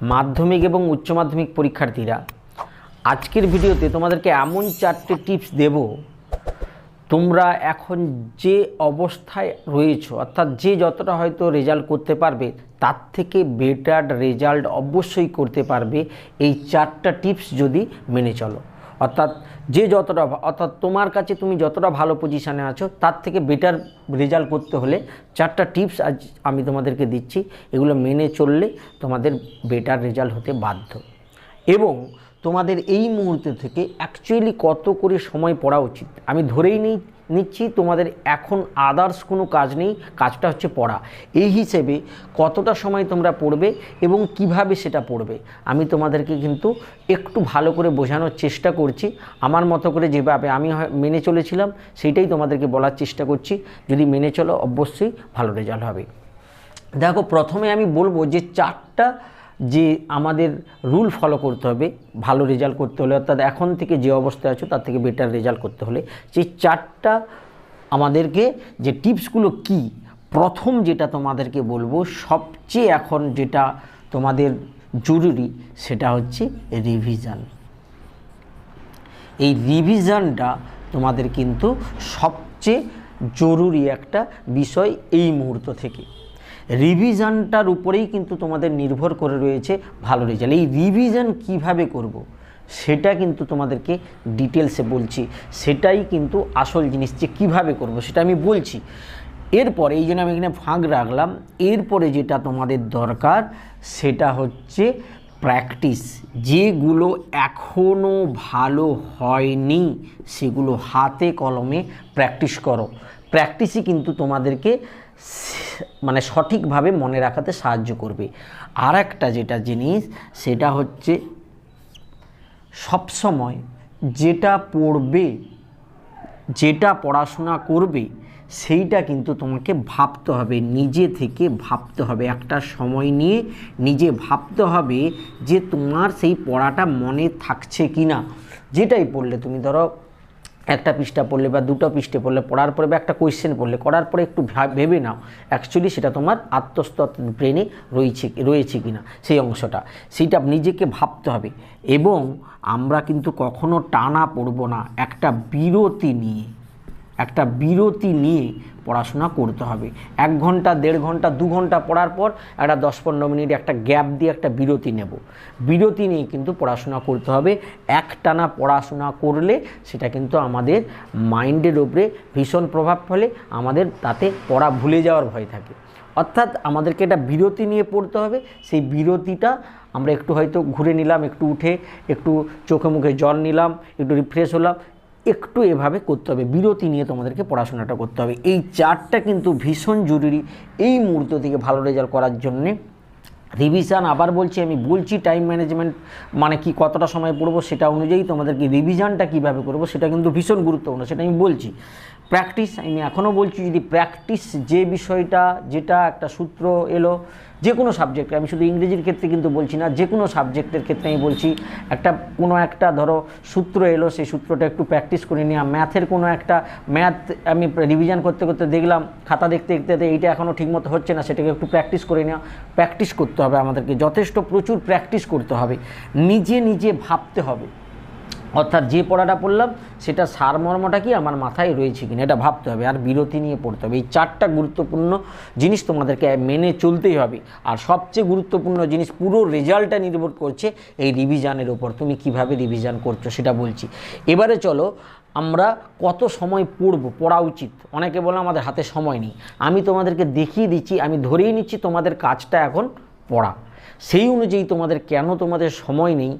মাধ্যমিক এবং উচ্চ মাধ্যমিক পরীক্ষার্থীরা, আজকের ভিডিওতে তোমাদেরকে এমন চারটে টিপস দেব। তোমরা এখন যে অবস্থায় রয়েছো, অর্থাৎ যে যতটা হয়তো রেজাল্ট করতে পারবে, তার থেকে বেটার রেজাল্ট অবশ্যই করতে পারবে। এই চারটা টিপস যদি মেনে চলো। অর্থাৎ যে যতটা অর্থাৎ তোমার কাছে তুমি যতটা ভালো পজিশানে আছো, তার থেকে বেটার রেজাল্ট করতে হলে চারটা টিপস আজ আমি তোমাদেরকে দিচ্ছি। এগুলো মেনে চললে তোমাদের বেটার রেজাল্ট হতে বাধ্য। এবং তোমাদের এই মুহূর্তে থেকে অ্যাকচুয়ালি কত করে সময় পড়া উচিত? আমি ধরেই নিই নিচ্ছি, তোমাদের এখন আদার্স কোনো কাজ নেই, কাজটা হচ্ছে পড়া। এই হিসেবে কতটা সময় তোমরা পড়বে এবং কীভাবে সেটা পড়বে, আমি তোমাদেরকে কিন্তু একটু ভালো করে বোঝানোর চেষ্টা করছি। আমার মতো করে যেভাবে আমি মেনে চলেছিলাম, সেইটাই তোমাদেরকে বলার চেষ্টা করছি। যদি মেনে চলো, অবশ্যই ভালো রেজাল্ট হবে। দেখো, প্রথমে আমি বলব যে চারটা যে আমাদের রুল ফলো করতে হবে, ভালো রেজাল্ট করতে হলে, অর্থাৎ এখন থেকে যে অবস্থায় আছো তার থেকে বেটার রেজাল্ট করতে হলে সেই চারটা আমাদেরকে যে টিপসগুলো কি, প্রথম যেটা তোমাদেরকে বলব, সবচেয়ে এখন যেটা তোমাদের জরুরি সেটা হচ্ছে রিভিশন এই রিভিশনটা তোমাদের কিন্তু সবচেয়ে জরুরি একটা বিষয় এই মুহূর্ত থেকে। রিভিশনটার উপরেই কিন্তু তোমাদের নির্ভর করে রয়েছে ভালো রেজাল্ট এই রিভিশন কীভাবে করব। সেটা কিন্তু তোমাদেরকে ডিটেলসে বলছি। সেটাই কিন্তু আসল জিনিস যে কীভাবে করব সেটা আমি বলছি। এরপরে এই জন্য আমি এখানে ফাঁক রাখলাম। এরপরে যেটা তোমাদের দরকার সেটা হচ্ছে প্র্যাকটিস যেগুলো এখনও ভালো হয়নি, সেগুলো হাতে কলমে প্র্যাকটিস করো। প্র্যাকটিসই কিন্তু তোমাদেরকে মানে সঠিকভাবে মনে রাখাতে সাহায্য করবে। আর একটা যেটা জিনিস, সেটা হচ্ছে সবসময় যেটা পড়বে, যেটা পড়াশোনা করবে, সেইটা কিন্তু তোমাকে ভাবতে হবে, নিজে থেকে ভাবতে হবে। একটা সময় নিয়ে নিজে ভাবতে হবে যে তোমার সেই পড়াটা মনে থাকছে কি না যেটাই পড়লে তুমি ধরো একটা পৃষ্ঠা পড়লে বা দুটো পৃষ্ঠে পড়লে, পড়ার পরে বা একটা কোয়েশ্চেন পড়লে, করার পরে একটু ভেবে নাও অ্যাকচুয়ালি সেটা তোমার আত্মস্থ ব্রেনে রয়েছে রয়েছে কি না সেই অংশটা। সেইটা নিজেকে ভাবতে হবে। এবং আমরা কিন্তু কখনো টানা পড়ব না, একটা বিরতি নিয়ে। একটা বিরতি নিয়ে পড়াশোনা করতে হবে। এক ঘণ্টা, দেড় ঘণ্টা, দু ঘণ্টা পড়ার পর একটা দশ পনেরো মিনিট একটা গ্যাপ দিয়ে একটা বিরতি নেব। বিরতি নিয়ে কিন্তু পড়াশোনা করতে হবে। একটানা পড়াশোনা করলে সেটা কিন্তু আমাদের মাইন্ডের ওপরে ভীষণ প্রভাব ফেলে, আমাদের তাতে পড়া ভুলে যাওয়ার ভয় থাকে। অর্থাৎ আমাদেরকে একটা বিরতি নিয়ে পড়তে হবে। সেই বিরতিটা আমরা একটু হয়তো ঘুরে নিলাম, একটু উঠে একটু চোখে মুখে জল নিলাম, একটু রিফ্রেশ হলাম একটু এভাবে করতে হবে, বিরতি নিয়ে তোমাদেরকে পড়াশোনাটা করতে হবে। এই চারটা কিন্তু ভীষণ জরুরি এই মুহূর্ত থেকে ভালো রেজাল্ট করার জন্যে। রিভিশান আবার বলছি, আমি বলছি টাইম ম্যানেজমেন্ট মানে কি, কতটা সময় পড়ব সেটা অনুযায়ী তোমাদেরকে রিভিশনটা কীভাবে করব সেটা কিন্তু ভীষণ গুরুত্বপূর্ণ, সেটা আমি বলছি। প্র্যাকটিস, আমি এখনও বলছি, যদি প্র্যাকটিস যে বিষয়টা, যেটা একটা সূত্র এলো, যে কোনো সাবজেক্টে, আমি শুধু ইংরেজির ক্ষেত্রে কিন্তু বলছি না, যে কোনো সাবজেক্টের ক্ষেত্রে আমি বলছি, একটা, কোনো একটা ধরো সূত্র এলো, সেই সূত্রটা একটু প্র্যাকটিস করে নেওয়া ম্যাথের কোনো একটা, ম্যাথ আমি রিভিশন করতে করতে দেখলাম, খাতা দেখতে দেখতে এইটা এখনও ঠিকমতো হচ্ছে না, সেটাকে একটু প্র্যাকটিস করে নেওয়া, প্র্যাকটিস করতে হবে আমাদেরকে। যথেষ্ট প্রচুর প্র্যাকটিস করতে হবে। নিজে নিজে ভাবতে হবে। অর্থাৎ যে পড়াটা পড়লাম, সেটা সারমর্মটা কি আমার মাথায় রয়েছে কিনা, এটা ভাবতে হবে আর বিরতি নিয়ে পড়তে হবে। এই চারটা গুরুত্বপূর্ণ জিনিস তোমাদেরকে মেনে চলতেই হবে। আর সবচেয়ে গুরুত্বপূর্ণ জিনিস পুরো রেজাল্টটা নির্ভর করছে এই রিভিশনের ওপর তুমি কীভাবে রিভিশন করছ সেটা বলছি। এবারে চলো, আমরা কত সময় পড়ব পড়া উচিত? অনেকে বলে আমাদের হাতে সময় নেই। আমি তোমাদেরকে দেখিয়ে দিচ্ছি, আমি ধরেই নিচ্ছি তোমাদের কাজটা এখন পড়া। সেই অনুযায়ী তোমাদের কেন তোমাদের সময় নেই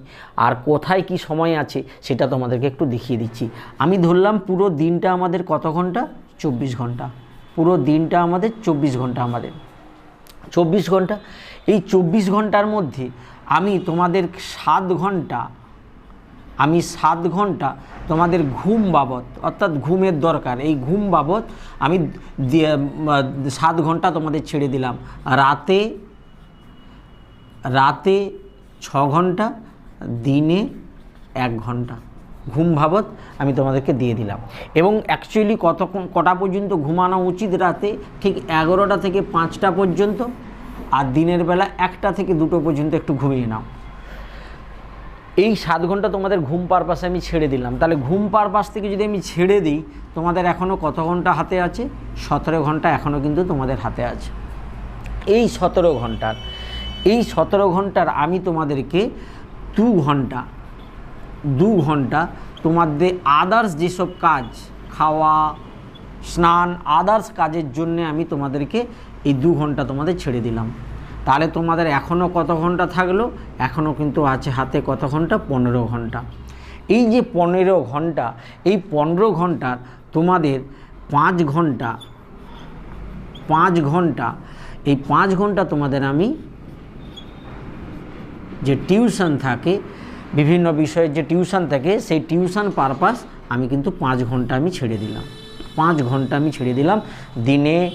আর কোথায় কি সময় আছে সেটা তোমাদেরকে একটু দেখিয়ে দিচ্ছি। আমি ধরলাম পুরো দিনটা আমাদের কত ঘণ্টা? চব্বিশ ঘণ্টা। পুরো দিনটা আমাদের চব্বিশ ঘণ্টা আমাদের। চব্বিশ ঘণ্টা। এই চব্বিশ ঘণ্টার মধ্যে আমি তোমাদের সাত ঘণ্টা, আমি সাত ঘণ্টা তোমাদের ঘুম বাবদ, অর্থাৎ ঘুমের দরকার। এই ঘুম বাবদ আমি সাত ঘণ্টা তোমাদের ছেড়ে দিলাম। রাতে রাতে ছ ঘণ্টা, দিনে এক ঘণ্টা। ঘুম ভাবত আমি তোমাদেরকে দিয়ে দিলাম। এবং অ্যাকচুয়ালি কতক্ষণ কটা পর্যন্ত ঘুমানো উচিত রাতে? ঠিক এগারোটা থেকে পাঁচটা পর্যন্ত। আর দিনের বেলা একটা থেকে দুটো পর্যন্ত একটু ঘুমিয়ে নাও। এই সাত ঘণ্টা তোমাদের ঘুম পারপাসে আমি ছেড়ে দিলাম। তাহলে ঘুম পারপাস থেকে যদি আমি ছেড়ে দিই, তোমাদের এখনও কত ঘণ্টা হাতে আছে? সতেরো ঘণ্টা এখনও কিন্তু তোমাদের হাতে আছে। এই সতেরো ঘণ্টার এই সতেরো ঘণ্টার আমি তোমাদেরকে দু ঘণ্টা দু ঘণ্টা তোমাদের আদার্স যেসব কাজ, খাওয়া, স্নান আদার্স কাজের জন্য আমি তোমাদেরকে এই দু ঘণ্টা তোমাদের ছেড়ে দিলাম। তাহলে তোমাদের এখনও কত ঘণ্টা থাকল? এখনও কিন্তু আছে হাতে কত ঘণ্টা? পনেরো ঘণ্টা। এই যে পনেরো ঘণ্টা, এই পনেরো ঘণ্টার তোমাদের পাঁচ ঘণ্টা পাঁচ ঘণ্টা, এই পাঁচ ঘণ্টা তোমাদের আমি যে টিউশন থাকে, বিভিন্ন বিষয়ের যে টিউশন থাকে, সেই টিউশন পারপাস আমি কিন্তু পাঁচ ঘণ্টা আমি ছেড়ে দিলাম। পাঁচ ঘণ্টা আমি ছেড়ে দিলাম। দিনে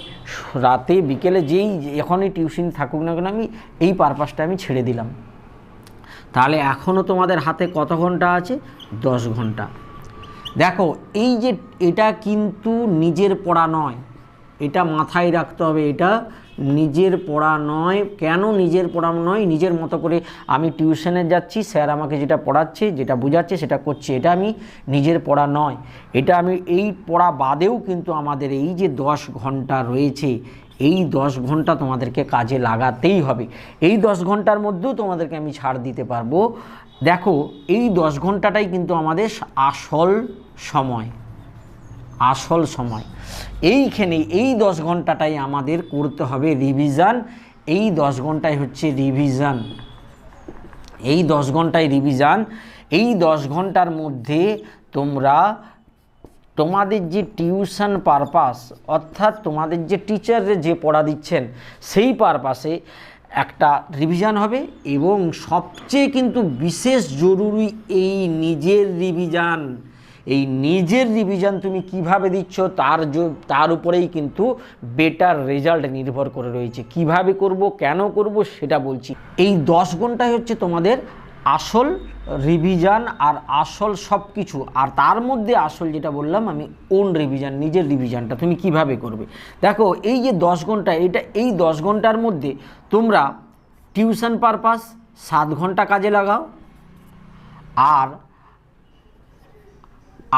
রাতে, বিকেলে যেই এখনই টিউশন থাকুক না কেন আমি এই পারপাসটা আমি ছেড়ে দিলাম। তাহলে এখনও তোমাদের হাতে কত ঘণ্টা আছে? দশ ঘণ্টা। দেখো, এই যে এটা কিন্তু নিজের পড়া নয়। এটা মাথায় রাখতে হবে, এটা নিজের পড়া নয়, কেন নিজের পড়া নয়? নিজের মতো করে আমি টিউশনে যাচ্ছি, স্যার আমাকে যেটা পড়াচ্ছে, যেটা বোঝাচ্ছে, সেটা করছে। এটা আমি নিজের পড়া নয়। এটা আমি এই পড়া বাদেও কিন্তু আমাদের এই যে দশ ঘণ্টা রয়েছে, এই দশ ঘণ্টা তোমাদেরকে কাজে লাগাতেই হবে। এই দশ ঘণ্টার মধ্যেও তোমাদেরকে আমি ছাড় দিতে পারব। দেখো, এই দশ ঘন্টাটাই কিন্তু আমাদের আসল সময়। আসল সময়। এইখানে এই দশ ঘন্টাটাই আমাদের করতে হবে রিভিশন এই দশ ঘন্টায় হচ্ছে রিভিশন এই দশ ঘন্টায় রিভিশন এই দশ ঘণ্টার মধ্যে তোমরা তোমাদের যে টিউশন পারপাস অর্থাৎ তোমাদের যে টিচাররা যে পড়া দিচ্ছেন, সেই পারপাসে একটা রিভিশন হবে এবং সবচেয়ে কিন্তু বিশেষ জরুরি এই নিজের রিভিশন এই নিজের রিভিশন তুমি কীভাবে দিচ্ছ তার তার উপরেই কিন্তু বেটার রেজাল্ট নির্ভর করে রয়েছে। কীভাবে করব, কেন করব সেটা বলছি। এই দশ ঘন্টায় হচ্ছে তোমাদের আসল রিভিশন আর আসল সব কিছু আর তার মধ্যে আসল যেটা বললাম, আমি ওন রিভিশন নিজের রিভিশনটা তুমি কীভাবে করবে। দেখো, এই যে দশ ঘণ্টা এটা, এই দশ ঘণ্টার মধ্যে তোমরা টিউশন পারপাস সাত ঘণ্টা কাজে লাগাও। আর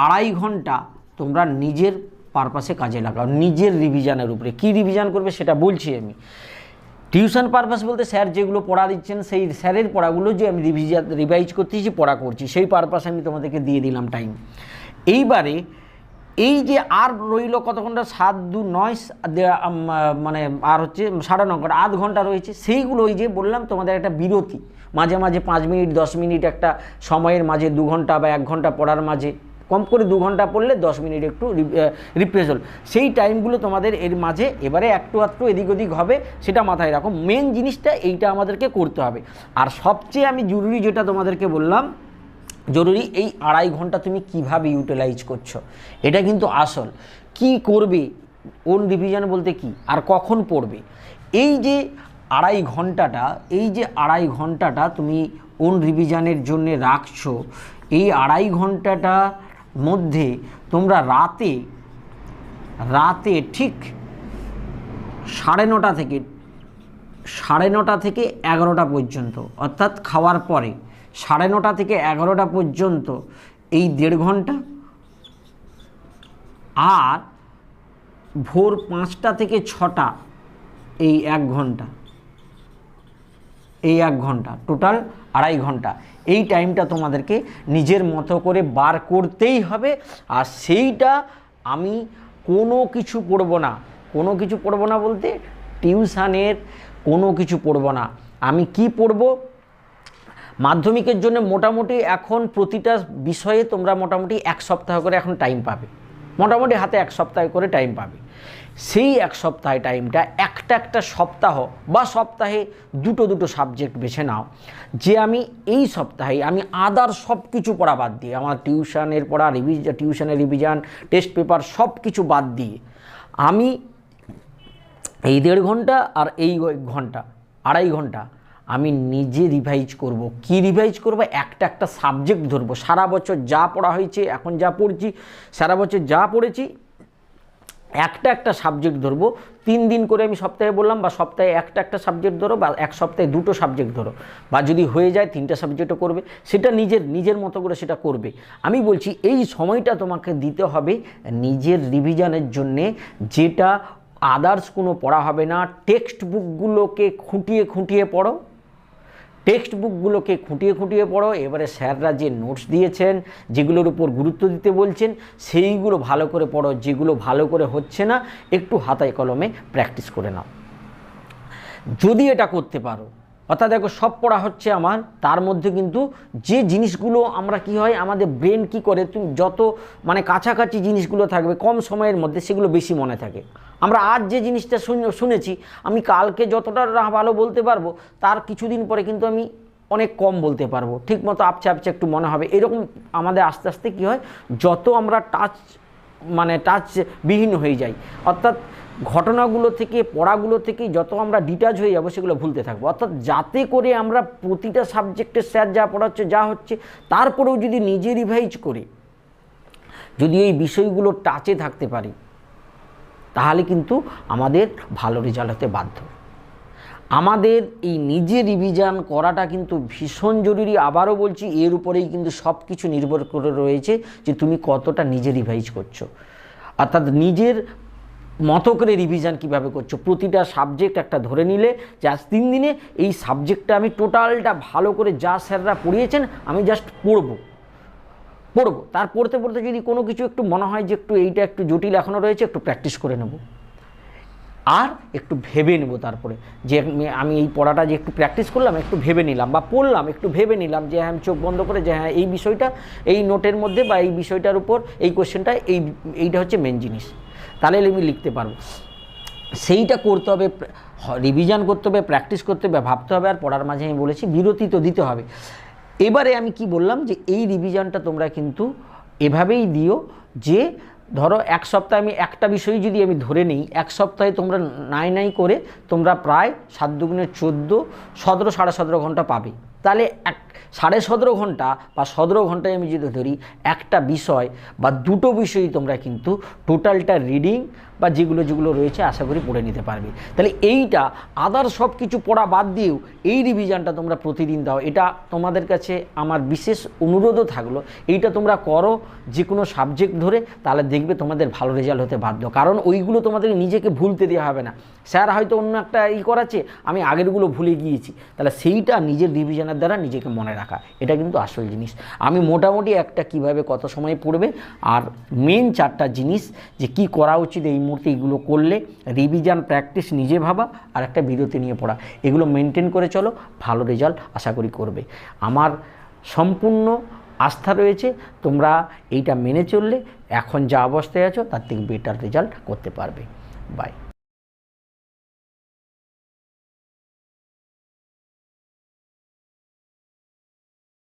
আড়াই ঘণ্টা তোমরা নিজের পারপাসে কাজে লাগাও, নিজের রিভিশনের উপরে। কি রিভিশন করবে সেটা বলছি আমি। টিউশন পারপাস বলতে স্যার যেগুলো পড়া দিচ্ছেন, সেই স্যারের পড়াগুলো যে আমি রিভিজন রিভাইজ করতেছি পড়া করছি, সেই পারপাস আমি তোমাদেরকে দিয়ে দিলাম টাইম এইবারে এই যে আর রইল কত ঘণ্টা সাত, দু, নয় মানে আর হচ্ছে সাড়ে ন ঘণ্টা, আধ ঘণ্টা রয়েছে। সেইগুলো ওই যে বললাম, তোমাদের একটা বিরতি। মাঝে মাঝে পাঁচ মিনিট, দশ মিনিট একটা সময়ের মাঝে, দু ঘণ্টা বা এক ঘণ্টা পড়ার মাঝে। কম করে দু ঘণ্টা পড়লে দশ মিনিট একটু রিপ্রেস হল। সেই টাইমগুলো তোমাদের এর মাঝে এবারে একটু একটু এদিক ওদিক হবে, সেটা মাথায় রাখো। মেন জিনিসটা এইটা আমাদেরকে করতে হবে। আর সবচেয়ে আমি জরুরি যেটা তোমাদেরকে বললাম, জরুরি এই আড়াই ঘণ্টা তুমি কীভাবে ইউটিলাইজ করছ, এটা কিন্তু আসল। কি করবে ওন রিভিশন বলতে কি, আর কখন পড়বে? এই যে আড়াই ঘন্টাটা, এই যে আড়াই ঘন্টাটা তুমি ওন রিভিশনের জন্য রাখছো, এই আড়াই ঘন্টাটা মধ্যে তোমরা রাতে রাতে ঠিক সাড়ে নটা থেকে, সাড়ে নটা থেকে এগারোটা পর্যন্ত, অর্থাৎ খাওয়ার পরে সাড়ে নটা থেকে এগারোটা পর্যন্ত এই দেড় ঘণ্টা। আর ভোর পাঁচটা থেকে ছটা এই এক ঘণ্টা, এই এক ঘণ্টা। টোটাল আড়াই ঘণ্টা। এই টাইমটা তোমাদেরকে নিজের মতো করে বার করতেই হবে। আর সেইটা আমি কোনো কিছু পড়ব না। কোনো কিছু পড়ব না বলতে টিউশানের কোনো কিছু পড়ব না। আমি কি পড়ব? মাধ্যমিকের জন্য মোটামুটি এখন প্রতিটা বিষয়ে তোমরা মোটামুটি এক সপ্তাহ করে এখন টাইম পাবে। মোটামুটি হাতে এক সপ্তাহ করে টাইম পাবে। সেই এক সপ্তাহে টাইমটা, একটা একটা সপ্তাহ বা সপ্তাহে দুটো দুটো সাবজেক্ট বেছে নাও। যে আমি এই সপ্তাহে আমি আদার সব কিছু পড়া বাদ দিয়ে, আমার টিউশনের পড়া রিভিজ টিউশনের রিভিশন, টেস্ট পেপার সব কিছু বাদ দিয়ে, আমি এই দেড় ঘণ্টা আর এই ঘণ্টা, আড়াই ঘণ্টা আমি নিজে রিভাইজ করব। কি রিভাইজ করব? একটা একটা সাবজেক্ট ধরবো। সারা বছর যা পড়া হয়েছে, এখন যা পড়ছি, সারা বছর যা পড়েছি একটা একটা সাবজেক্ট ধরবো, তিন দিন করে আমি সপ্তাহে বললাম, বা সপ্তাহে একটা একটা সাবজেক্ট ধরো, বা এক সপ্তাহে দুটো সাবজেক্ট ধরো, বা যদি হয়ে যায় তিনটা সাবজেক্টও করবে, সেটা নিজের নিজের মতো করে সেটা করবে। আমি বলছি, এই সময়টা তোমাকে দিতে হবে নিজের রিভিশনের জন্যে, যেটা আদার্স কোনো পড়া হবে না টেক্সট বুকগুলোকে খুঁটিয়ে খুঁটিয়ে পড়ো। টেক্সট বুকগুলোকে খুঁটিয়ে খুঁটিয়ে পড়ো। এবারে স্যাররা যে নোটস দিয়েছেন, যেগুলোর উপর গুরুত্ব দিতে বলছেন, সেইগুলো ভালো করে পড়ো। যেগুলো ভালো করে হচ্ছে না, একটু হাতায় কলমে প্র্যাকটিস করে নাও। যদি এটা করতে পারো, অর্থাৎ দেখো সব পড়া হচ্ছে আমার, তার মধ্যে কিন্তু যে জিনিসগুলো আমরা কি হয়, আমাদের ব্রেন কি করে, তুমি যত মানে কাছাকাছি জিনিসগুলো থাকবে, কম সময়ের মধ্যে সেগুলো বেশি মনে থাকে। আমরা আজ যে জিনিসটা শুন- শুনেছি, আমি কালকে যতটা ভালো বলতে পারব, তার কিছুদিন পরে কিন্তু আমি অনেক কম বলতে পারব। ঠিক মতো আপচে আপচে একটু মনে হবে। এরকম আমাদের আস্তে আস্তে কী হয়, যত আমরা টাচ মানে টাচ বিহীন হয়ে যাই, অর্থাৎ ঘটনাগুলো থেকে, পড়াগুলো থেকে যত আমরা ডিটাচ হয়ে যাব, সেগুলো ভুলতে থাকব। অর্থাৎ যাতে করে আমরা প্রতিটা সাবজেক্টের স্যার যা পড়াচ্ছে, যা হচ্ছে, তারপরেও যদি নিজে রিভাইজ করে, যদি এই বিষয়গুলো টাচে থাকতে পারি তাহলে কিন্তু আমাদের ভালো রেজাল্ট হতে বাধ্য। আমাদের এই নিজে রিভিশন করাটা কিন্তু ভীষণ জরুরি। আবারও বলছি, এর উপরেই কিন্তু সব কিছু নির্ভর করে রয়েছে যে তুমি কতটা নিজে রিভাইজ করছ। অর্থাৎ নিজের মতো করে রিভিশন কীভাবে করছ? প্রতিটা সাবজেক্ট একটা ধরে নিলে যে আজ তিন দিনে এই সাবজেক্টটা আমি টোটালটা ভালো করে যা স্যাররা পড়িয়েছেন, আমি জাস্ট পড়ব। পড়ব। তার পড়তে পড়তে যদি কোনো কিছু একটু মনে হয় যে একটু এইটা একটু জটিল এখনও রয়েছে, একটু প্র্যাকটিস করে নেব। আর একটু ভেবে নেব তারপরে। যে আমি- এই পড়াটা যে একটু প্র্যাকটিস করলাম, একটু ভেবে নিলাম বা পড়লাম, একটু ভেবে নিলাম যে হ্যাঁ আমি চোখ বন্ধ করে যে হ্যাঁ এই বিষয়টা, এই নোটের মধ্যে বা এই বিষয়টার উপর, এই কোশ্চেনটা, এই, এইটা হচ্ছে মেন জিনিস। তাহলে আমি লিখতে পারব। সেইটা করতে হবে রিভিশন করতে হবে প্র্যাকটিস করতে হবে, ভাবতে হবে, আর পড়ার মাঝে আমি বলেছি বিরতি তো দিতে হবে। এবারে আমি কি বললাম যে এই রিভিশনটা তোমরা কিন্তু এভাবেই দিও যে ধরো এক সপ্তাহে আমি একটা বিষয় যদি আমি ধরে নিই, এক সপ্তাহে তোমরা নাই নাই করে তোমরা প্রায় সাত দুগুণে চোদ্দ, সতেরো, সাড়ে সতেরো ঘণ্টা পাবে। তাহলে এক সাড়ে সতেরো ঘণ্টা বা সতেরো ঘন্টায় আমি যদি ধরি একটা বিষয় বা দুটো বিষয়ই তোমরা কিন্তু টোটালটা রিডিং বা যেগুলো যেগুলো রয়েছে আশা করি পড়ে নিতে পারবে। তাহলে এইটা আদার সব কিছু পড়া বাদ দিয়েও এই রিভিশনটা তোমরা প্রতিদিন দাও। এটা তোমাদের কাছে আমার বিশেষ অনুরোধও থাকল। এইটা তোমরা করো যে কোনো সাবজেক্ট ধরে, তাহলে দেখবে তোমাদের ভালো রেজাল্ট হতে বাধ্য। কারণ ওইগুলো তোমাদের নিজেকে ভুলতে দেওয়া হবে না। স্যার হয়তো অন্য একটা ই করাচ্ছে, আমি আগেরগুলো ভুলে গিয়েছি। তাহলে সেইটা নিজের রিভিশনের দ্বারা নিজেকে মনে রাখা। এটা কিন্তু আসল জিনিস। আমি মোটামুটি একটা কীভাবে কত সময় পড়বে, আর মেন চারটা জিনিস যে কি করা উচিত এই মুহূর্তে এগুলো করলে রিভিশন প্র্যাকটিস নিজে ভাবা, আর একটা বিরতি নিয়ে পড়া। এগুলো মেনটেন করে চলো, ভালো রেজাল্ট আশা করি করবে। আমার সম্পূর্ণ আস্থা রয়েছে, তোমরা এইটা মেনে চললে, এখন যা অবস্থায় আছো, তার থেকে বেটার রেজাল্ট করতে পারবে। বাই